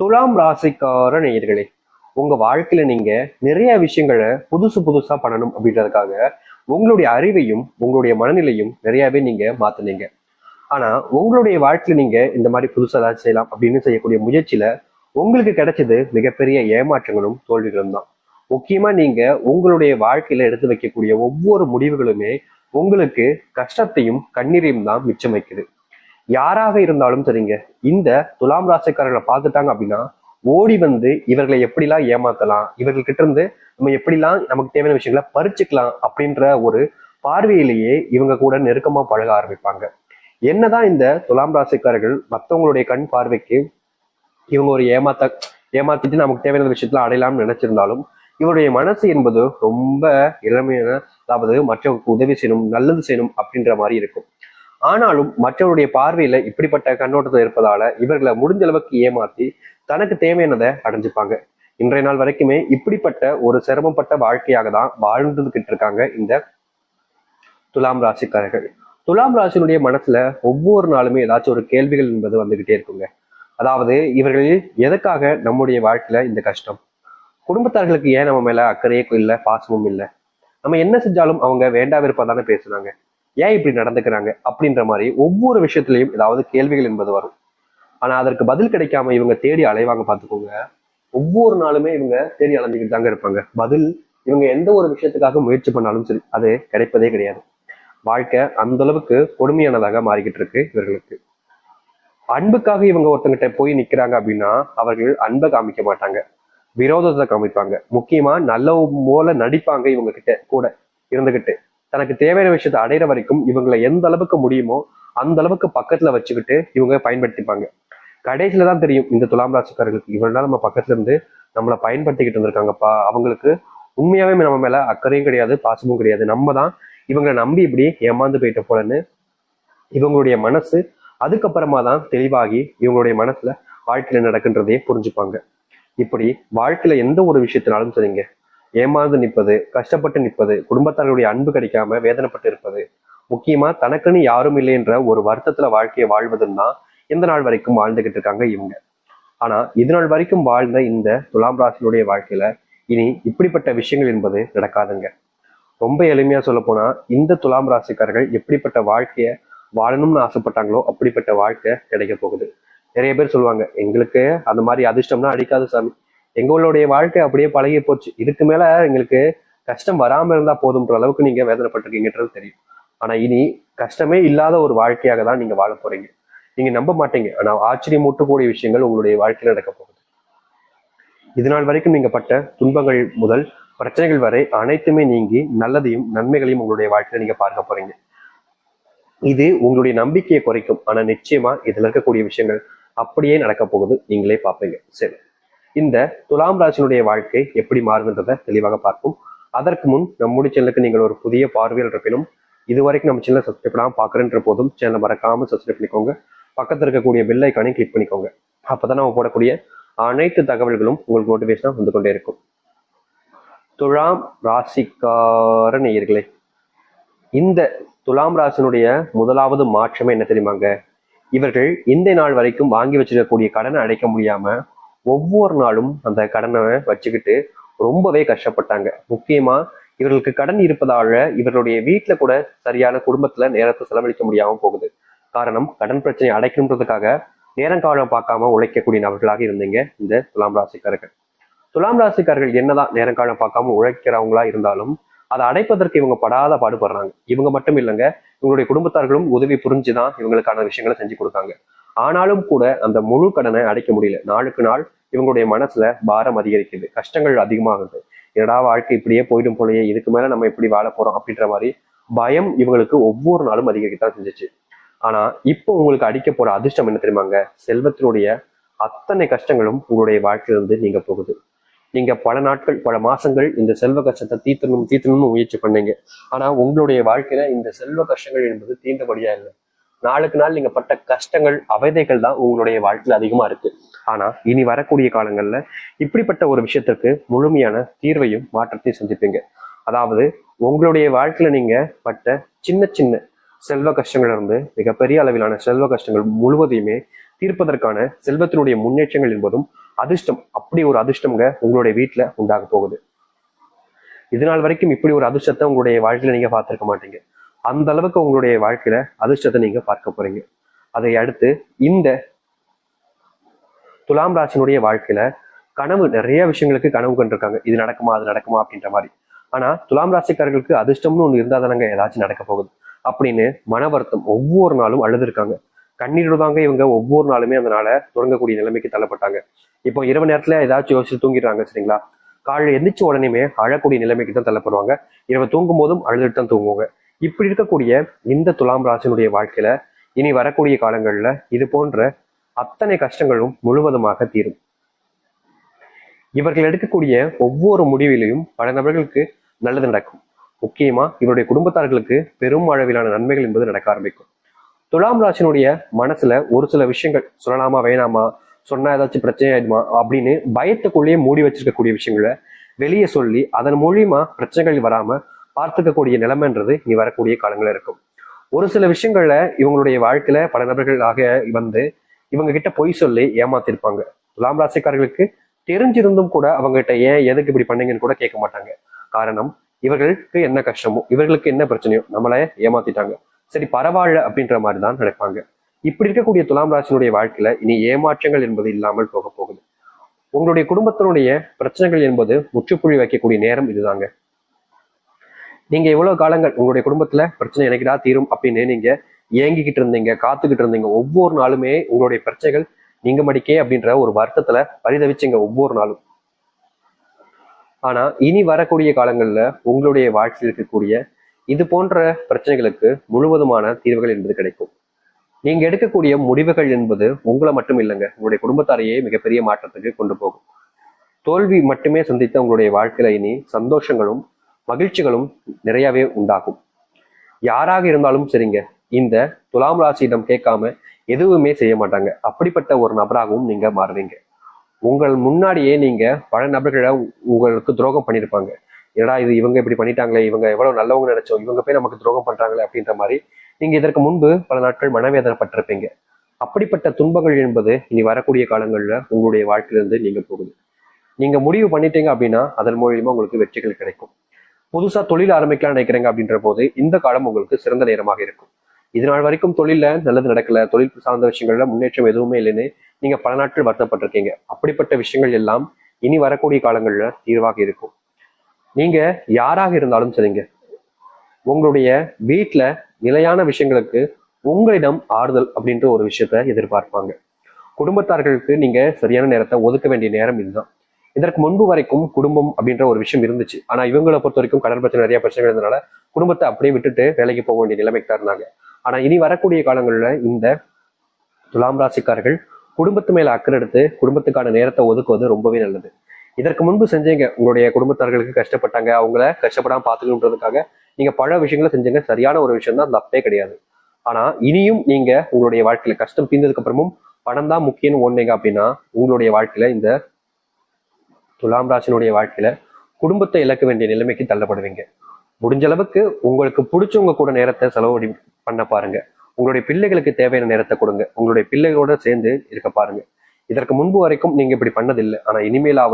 துலாம் ராசிக்கார நேயர்களே உங்க வாழ்க்கையில நீங்க நிறைய விஷயங்களை புதுசு புதுசா பண்ணணும் அப்படின்றதுக்காக உங்களுடைய அறிவையும் உங்களுடைய மனநிலையும் நிறையவே நீங்க மாத்துனீங்க. ஆனா உங்களுடைய வாழ்க்கையில நீங்க இந்த மாதிரி புதுசா ஏதாவது செய்யலாம் அப்படின்னு செய்யக்கூடிய முயற்சியில உங்களுக்கு கிடைச்சது மிகப்பெரிய ஏமாற்றங்களும் தோல்விகளும் தான். முக்கியமா நீங்க உங்களுடைய வாழ்க்கையில எடுத்து வைக்கக்கூடிய ஒவ்வொரு முடிவுகளுமே உங்களுக்கு கஷ்டத்தையும் கண்ணீரையும் தான் மிச்சம் வைக்குது. யாராக இருந்தாலும் சரிங்க இந்த துலாம் ராசிக்காரர்களை பார்த்துட்டாங்க அப்படின்னா ஓடி வந்து இவர்களை எப்படிலாம் ஏமாத்தலாம் இவர்கள்கிட்ட இருந்து நம்ம எப்படிலாம் நமக்கு தேவையான விஷயங்களை பறிச்சுக்கலாம் அப்படின்ற ஒரு பார்வையிலேயே இவங்க கூட நெருக்கமா பழக ஆரம்பிப்பாங்க. என்னதான் இந்த துலாம் ராசிக்காரர்கள் மற்றவங்களுடைய கண் பார்வைக்கு இவங்க ஒரு ஏமாத்த ஏமாத்திட்டு நமக்கு தேவையான விஷயத்துல அடையலாம்னு நினைச்சிருந்தாலும் இவருடைய மனசு என்பது ரொம்ப இளமையான அதாவது மற்றவங்களுக்கு உதவி செய்யணும் நல்லது செய்யணும் அப்படின்ற மாதிரி இருக்கும். ஆனாலும் மற்றவருடைய பார்வையில இப்படிப்பட்ட கண்ணோட்டத்தில் இருப்பதால இவர்களை முடிஞ்ச அளவுக்கு ஏமாத்தி தனக்கு தேவையானதை அடைஞ்சுப்பாங்க. இன்றைய நாள் வரைக்குமே இப்படிப்பட்ட ஒரு சிரமப்பட்ட வாழ்க்கையாக தான் வாழ்ந்துகிட்டு இருக்காங்க இந்த துலாம் ராசிக்காரர்கள். துலாம் ராசினுடைய மனசுல ஒவ்வொரு நாளுமே ஏதாச்சும் ஒரு கேள்விகள் என்பது வந்துகிட்டே இருக்குங்க. அதாவது இவர்கள் எதற்காக நம்முடைய வாழ்க்கையில இந்த கஷ்டம்? குடும்பத்தார்களுக்கு ஏன் நம்ம மேல அக்கறையே இல்லை பாசமும் இல்லை? நம்ம என்ன செஞ்சாலும் அவங்க வேண்டா விருப்பம் தானே பேசுனாங்க. ஏன் இப்படி நடந்துக்கிறாங்க அப்படின்ற மாதிரி ஒவ்வொரு விஷயத்திலையும் ஏதாவது கேள்விகள் என்பது வரும். ஆனா அதற்கு பதில் கிடைக்காம இவங்க தேடி அலைவாங்க பார்த்துக்கோங்க. ஒவ்வொரு நாளுமே இவங்க தேடி அலைஞ்சிக்கிட்டு தாங்க இருப்பாங்க. பதில் இவங்க எந்த ஒரு விஷயத்துக்காக முயற்சி பண்ணாலும் சரி அது கிடைப்பதே கிடையாது. வாழ்க்கை அந்த அளவுக்கு கொடுமையானதாக மாறிக்கிட்டு இருக்கு இவர்களுக்கு. அன்புக்காக இவங்க ஒருத்தங்கிட்ட போய் நிக்கிறாங்க அப்படின்னா அவர்கள் அன்பை காமிக்க மாட்டாங்க. விரோதத்தை காமிப்பாங்க. முக்கியமா நல்ல போல நடிப்பாங்க இவங்க கிட்ட கூட இருந்துகிட்டு. தனக்கு தேவையான விஷயத்தை அடையிற வரைக்கும் இவங்களை எந்த அளவுக்கு முடியுமோ அந்த அளவுக்கு பக்கத்துல வச்சுக்கிட்டு இவங்க பயன்படுத்திப்பாங்க. கடைசியில தான் தெரியும் இந்த துலாம் ராசிக்காரர்களுக்கு இவ்வளவு நாள் நம்ம பக்கத்துல இருந்து நம்மளை பயன்படுத்திக்கிட்டு இருந்திருக்காங்கப்பா. அவங்களுக்கு உண்மையாவே நம்ம மேல அக்கறையும் கிடையாது பாசமும் கிடையாது. நம்ம தான் இவங்களை நம்பி இப்படி ஏமாந்து போயிட்ட போலன்னு இவங்களுடைய மனசு அதுக்கப்புறமா தான் தெளிவாகி இவங்களுடைய மனசுல வாழ்க்கையில நடக்கின்றதையே புரிஞ்சுப்பாங்க. இப்படி வாழ்க்கையில எந்த ஒரு விஷயத்தினாலும் சரிங்க. ஏமாந்து நிற்பது கஷ்டப்பட்டு நிற்பது குடும்பத்தார்களுடைய அன்பு கிடைக்காம வேதனைப்பட்டு இருப்பது. முக்கியமா தனக்குன்னு யாரும் இல்லை என்ற ஒரு வருத்தத்துல வாழ்க்கையை வாழ்வதுன்னு தான் எந்த நாள் வரைக்கும் வாழ்ந்துகிட்டு இருக்காங்க இவங்க. ஆனா இது நாள் வரைக்கும் வாழ்ந்த இந்த துலாம் ராசினுடைய வாழ்க்கையில இனி இப்படிப்பட்ட விஷயங்கள் என்பது நடக்காதுங்க. ரொம்ப எளிமையா சொல்ல போனா இந்த துலாம் ராசிக்காரர்கள் எப்படிப்பட்ட வாழ்க்கைய வாழணும்னு ஆசைப்பட்டாங்களோ அப்படிப்பட்ட வாழ்க்கை கிடைக்க போகுது. நிறைய பேர் சொல்லுவாங்க எங்களுக்கு அந்த மாதிரி அதிர்ஷ்டம்னா அடிக்காது சாமி. எங்களுடைய வாழ்க்கை அப்படியே பழகி போச்சு. இதுக்கு மேல எங்களுக்கு கஷ்டம் வராம இருந்தா போதும்ன்ற அளவுக்கு நீங்க வேதனைப்பட்டிருக்கீங்கன்றது தெரியும். ஆனா இனி கஷ்டமே இல்லாத ஒரு வாழ்க்கையாக தான் நீங்க வாழ போறீங்க. நீங்க நம்ப மாட்டீங்க. ஆனா ஆச்சரியமூட்டக்கூடிய விஷயங்கள் உங்களுடைய வாழ்க்கையில நடக்க போகுது. இது நாள் வரைக்கும் நீங்க பட்ட துன்பங்கள் முதல் பிரச்சனைகள் வரை அனைத்துமே நீங்கி நல்லதையும் நன்மைகளையும் உங்களுடைய வாழ்க்கையில நீங்க பார்க்க போறீங்க. இது உங்களுடைய நம்பிக்கையை குறைக்கும். ஆனா நிச்சயமா இதுல இருக்கக்கூடிய விஷயங்கள் அப்படியே நடக்க போகுது. நீங்களே பார்ப்பீங்க. சரி. இந்த துலாம் ராசினுடைய வாழ்க்கை எப்படி மாறுன்றதை தெளிவாக பார்ப்போம். அதற்கு முன் நம்முடைய சேனலுக்கு நீங்கள் ஒரு புதிய பார்வையில் இருப்பினும் இது வரைக்கும் நம்ம சேனலை சப்ஸ்கிரைப் பண்ணாமல் பார்க்குறேன்ற போதும் சேனலை மறக்காம சப்ஸ்கிரைப் பண்ணிக்கோங்க. பக்கத்தில் இருக்கக்கூடிய பெல் ஐக்கானையும் கிளிக் பண்ணிக்கோங்க. அப்போதான் நம்ம போடக்கூடிய அனைத்து தகவல்களும் உங்களுக்கு நோட்டிஃபிகேஷனாக வந்து கொண்டே இருக்கும். துலாம் ராசிக்கார நேயர்களே இந்த துலாம் ராசினுடைய முதலாவது மாற்றமே என்ன தெரியுமாங்க? இவர்கள் இந்த நாள் வரைக்கும் வாங்கி வச்சிருக்கக்கூடிய கடனை அடைக்க முடியாம ஒவ்வொரு நாளும் அந்த கடனை வச்சுக்கிட்டு ரொம்பவே கஷ்டப்பட்டாங்க. முக்கியமா இவர்களுக்கு கடன் இருப்பதால இவர்களுடைய வீட்டுல கூட சரியான குடும்பத்துல நேரத்தை செலவழிக்க முடியாம போகுது. காரணம் கடன் பிரச்சனை அடைக்கணுன்றதுக்காக நேரங்காலம் பார்க்காம உழைக்கக்கூடிய நபர்களாக இருந்தீங்க இந்த துலாம் ராசிக்காரர்கள். துலாம் ராசிக்காரர்கள் என்னதான் நேரங்காலம் பார்க்காம உழைக்கிறவங்களா இருந்தாலும் அதை அடைப்பதற்கு இவங்க படாத பாடுபடுறாங்க. இவங்க மட்டும் இல்லைங்க இவங்களுடைய குடும்பத்தார்களும் உதவி புரிஞ்சுதான் இவங்களுக்கான விஷயங்களை செஞ்சு கொடுத்தாங்க. ஆனாலும் கூட அந்த முழு கடனை அடைக்க முடியல. நாளுக்கு நாள் இவங்களுடைய மனசுல பாரம் அதிகரிக்குது. கஷ்டங்கள் அதிகமாகுது. என்னடா வாழ்க்கை இப்படியே போயிடும் போலயே இதுக்கு மேல நம்ம எப்படி வாழ போறோம் அப்படின்ற மாதிரி பயம் இவங்களுக்கு ஒவ்வொரு நாளும் அதிகரிக்கத்தான் செஞ்சுச்சு. ஆனா இப்போ உங்களுக்கு அடிக்க போற அதிர்ஷ்டம் என்ன தெரியுமாங்க செல்வத்தினுடைய அத்தனை கஷ்டங்களும் உங்களுடைய வாழ்க்கையிலிருந்து நீங்க போகுது. நீங்க பல நாட்கள் பல மாசங்கள் இந்த செல்வ கஷ்டத்தை தீர்த்தணும் தீர்த்தணும்னு முயற்சி பண்ணீங்க. ஆனா உங்களுடைய வாழ்க்கையில இந்த செல்வ கஷ்டங்கள் என்பது தீண்டபடியா இல்லை. நாளுக்கு நாள் நீங்க பட்ட கஷ்டங்கள் அவதைகள் தான் உங்களுடைய வாழ்க்கையில அதிகமா இருக்கு. ஆனா இனி வரக்கூடிய காலங்கள்ல இப்படிப்பட்ட ஒரு விஷயத்திற்கு முழுமையான தீர்வையும் மாற்றத்தையும் சந்திப்பீங்க. அதாவது உங்களுடைய வாழ்க்கையில நீங்க பட்ட சின்ன சின்ன செல்வ கஷ்டங்கள் இருந்து மிகப்பெரிய அளவிலான செல்வ கஷ்டங்கள் முழுவதையுமே தீர்ப்பதற்கான செல்வத்தினுடைய முன்னேற்றங்கள் என்பதும் அதிர்ஷ்டம் அப்படி ஒரு அதிர்ஷ்டம்ங்க உங்களுடைய வீட்டுல உண்டாக போகுது. இதனால் வரைக்கும் இப்படி ஒரு அதிர்ஷ்டத்தை உங்களுடைய வாழ்க்கையில நீங்க பார்த்திருக்க மாட்டீங்க. அந்த அளவுக்கு உங்களுடைய வாழ்க்கையில அதிர்ஷ்டத்தை நீங்க பார்க்க போறீங்க. அதை அடுத்து இந்த துலாம் ராசினுடைய வாழ்க்கையில கனவு நிறைய விஷயங்களுக்கு கனவு கண்டிருக்காங்க. இது நடக்குமா அது நடக்குமா அப்படின்ற மாதிரி. ஆனா துலாம் ராசிக்காரர்களுக்கு அதிர்ஷ்டம்னு ஒண்ணு இருந்தா தானங்க ஏதாச்சும் நடக்க போகுது. அப்படின்னு மன வருத்தம் ஒவ்வொரு நாளும் அழுதுருக்காங்க. கண்ணீர் தாங்க இவங்க ஒவ்வொரு நாளுமே அதனால தொடங்கக்கூடிய நிலைமைக்கு தள்ளப்பட்டாங்க. இப்போ இரவு நேரத்துல ஏதாச்சும் யோசிச்சு தூங்கிடுறாங்க சரிங்களா? காலையில் எந்திரிச்ச உடனேமே அழக்கூடிய நிலைமைக்கு தான் தள்ளப்படுவாங்க. இரவு தூங்கும் போதும் அழுதுட்டு தான் தூங்குவாங்க. இப்படி இருக்கக்கூடிய இந்த துலாம் ராசினுடைய வாழ்க்கையில இனி வரக்கூடிய காலங்கள்ல இது போன்ற அத்தனை கஷ்டங்களும் முழுவதுமாக தீரும். இவர்கள் எடுக்கக்கூடிய ஒவ்வொரு முடிவிலையும் பல நபர்களுக்கு நல்லது நடக்கும். முக்கியமா இவருடைய குடும்பத்தார்களுக்கு பெரும் அளவிலான நன்மைகள் என்பது நடக்க ஆரம்பிக்கும். துலாம் ராசினுடைய மனசுல ஒரு சில விஷயங்கள் சொல்லலாமா வேணாமா சொன்னா ஏதாச்சும் பிரச்சனை ஆயிடுமா அப்படின்னு பயத்துக்குள்ளேயே மூடி வச்சிருக்கக்கூடிய விஷயங்களை வெளியே சொல்லி அதன் மூலியமா பிரச்சனைகள் வராம பார்த்துக்கக்கூடிய நிலைமைன்றது இனி வரக்கூடிய காலங்களில் இருக்கும். ஒரு சில விஷயங்கள்ல இவங்களுடைய வாழ்க்கையில பல நபர்களாக வந்து இவங்க கிட்ட பொய் சொல்லி ஏமாத்திருப்பாங்க. துலாம் ராசிக்காரர்களுக்கு தெரிஞ்சிருந்தும் கூட அவங்க கிட்ட ஏன் எதுக்கு இப்படி பண்ணீங்கன்னு கூட கேட்க மாட்டாங்க. காரணம் இவர்களுக்கு என்ன கஷ்டமோ இவர்களுக்கு என்ன பிரச்சனையோ நம்மளை ஏமாத்திட்டாங்க. சரி பரவாயில்ல அப்படின்ற மாதிரி தான் நினைப்பாங்க. இப்படி இருக்கக்கூடிய துலாம் ராசினுடைய வாழ்க்கையில இனி ஏமாற்றங்கள் என்பது இல்லாமல் போக போகுது. உங்களுடைய குடும்பத்தினுடைய பிரச்சனைகள் என்பது முற்றுப்புள்ளி வைக்கக்கூடிய நேரம் இதுதாங்க. நீங்க எவ்வளவு காலங்கள் உங்களுடைய குடும்பத்துல பிரச்சனை எனக்குடா தீரும் அப்படின்னு நீங்க ஏங்கிக்கிட்டு இருந்தீங்க காத்துக்கிட்டு இருந்தீங்க ஒவ்வொரு நாளுமே உங்களுடைய பிரச்சனைகள் நீங்க மடிக்கே அப்படின்ற ஒரு வருத்தத்துல பரிதவிச்சீங்க ஒவ்வொரு நாளும். ஆனா இனி வரக்கூடிய காலங்கள்ல உங்களுடைய வாழ்க்கையில் இருக்கக்கூடிய இது போன்ற பிரச்சனைகளுக்கு முழுவதுமான தீர்வுகள் என்பது கிடைக்கும். நீங்க எடுக்கக்கூடிய முடிவுகள் என்பது உங்களை மட்டும் இல்லைங்க உங்களுடைய குடும்பத்தாரையே மிகப்பெரிய மாற்றத்துக்கு கொண்டு போகும். தோல்வி மட்டுமே சந்தித்த உங்களுடைய வாழ்க்கையில இனி சந்தோஷங்களும் மகிழ்ச்சிகளும் நிறையவே உண்டாகும். யாராக இருந்தாலும் சரிங்க இந்த துலாம் ராசியிடம் கேட்காம எதுவுமே செய்ய மாட்டாங்க. அப்படிப்பட்ட ஒரு நபராகவும் நீங்க மாறுவீங்க. உங்கள் முன்னாடியே நீங்க பல நபர்களை உங்களுக்கு துரோகம் பண்ணியிருப்பாங்க. ஏடா இது இவங்க இப்படி பண்ணிட்டாங்களே இவங்க எவ்வளவு நல்லவங்க நினைச்சோம் இவங்க போய் நமக்கு துரோகம் பண்றாங்களே அப்படின்ற மாதிரி நீங்க இதற்கு முன்பு பல நாட்கள் மனவேதனைப்பட்டிருப்பீங்க. அப்படிப்பட்ட துன்பங்கள் என்பது இனி வரக்கூடிய காலங்கள்ல உங்களுடைய வாழ்க்கையிலிருந்து நீங்க போகுது. நீங்க முடிவு பண்ணிட்டீங்க அப்படின்னா அதன் மூலியமா உங்களுக்கு வெற்றிகள் கிடைக்கும். புதுசா தொழில் ஆரம்பிக்கலாம் நினைக்கிறீங்க அப்படின்ற போது இந்த காலம் உங்களுக்கு சிறந்த நேரமாக இருக்கும். இது நாள் வரைக்கும் தொழில நல்லது நடக்கல தொழில் சார்ந்த விஷயங்கள்ல முன்னேற்றம் எதுவுமே இல்லைன்னு நீங்க பல நாட்கள் வருத்தப்பட்டிருக்கீங்க. அப்படிப்பட்ட விஷயங்கள் எல்லாம் இனி வரக்கூடிய காலங்கள்ல தீர்வாக இருக்கும். நீங்க யாராக இருந்தாலும் சரிங்க. உங்களுடைய வீட்டுல நிலையான விஷயங்களுக்கு உங்களிடம் ஆறுதல் அப்படின்ற ஒரு விஷயத்த எதிர்பார்ப்பாங்க. குடும்பத்தார்களுக்கு நீங்க சரியான நேரத்தை ஒதுக்க வேண்டிய நேரம் இதுதான். இதற்கு முன்பு வரைக்கும் குடும்பம் அப்படின்ற ஒரு விஷயம் இருந்துச்சு. ஆனா இவங்களை பொறுத்த வரைக்கும் கடன் பிரச்சனை நிறைய பிரச்சனைகள் இருந்தனால குடும்பத்தை அப்படியே விட்டுட்டு வேலைக்கு போக வேண்டிய நிலைமைக்கு தான் இருந்தாங்க. ஆனா இனி வரக்கூடிய காலங்களில் இந்த துலாம் ராசிக்காரர்கள் குடும்பத்து மேல அக்கறை எடுத்து குடும்பத்துக்கான நேரத்தை ஒதுக்குவது ரொம்பவே நல்லது. இதற்கு முன்பு செஞ்சீங்க உங்களுடைய குடும்பத்தார்களுக்கு கஷ்டப்பட்டாங்க அவங்கள கஷ்டப்படாம பாத்துக்கணுன்றதுக்காக நீங்க பல விஷயங்களை செஞ்சீங்க. சரியான ஒரு விஷயம் தான் தப்பே கிடையாது. ஆனா இனியும் நீங்க உங்களுடைய வாழ்க்கையில கஷ்டம் தீர்ந்ததுக்கு அப்புறமும் பணம் தான் முக்கியம்னு ஒன்னீங்க அப்படின்னா உங்களுடைய வாழ்க்கையில இந்த துலாம் ராசினுடைய வாழ்க்கையில குடும்பத்தை இழக்க வேண்டிய நிலைமைக்கு தள்ளப்படுவீங்க. முடிஞ்ச அளவுக்கு உங்களுக்கு பிடிச்சவங்க கூட நேரத்தை செலவழி பண்ண பாருங்க. உங்களுடைய பிள்ளைகளுக்கு தேவையான நேரத்தை கொடுங்க. உங்களுடைய பிள்ளைகளோட சேர்ந்து இருக்க பாருங்க. இதற்கு முன்பு வரைக்கும் நீங்க இப்படி பண்ணதில்லை. ஆனா இனிமேலாவது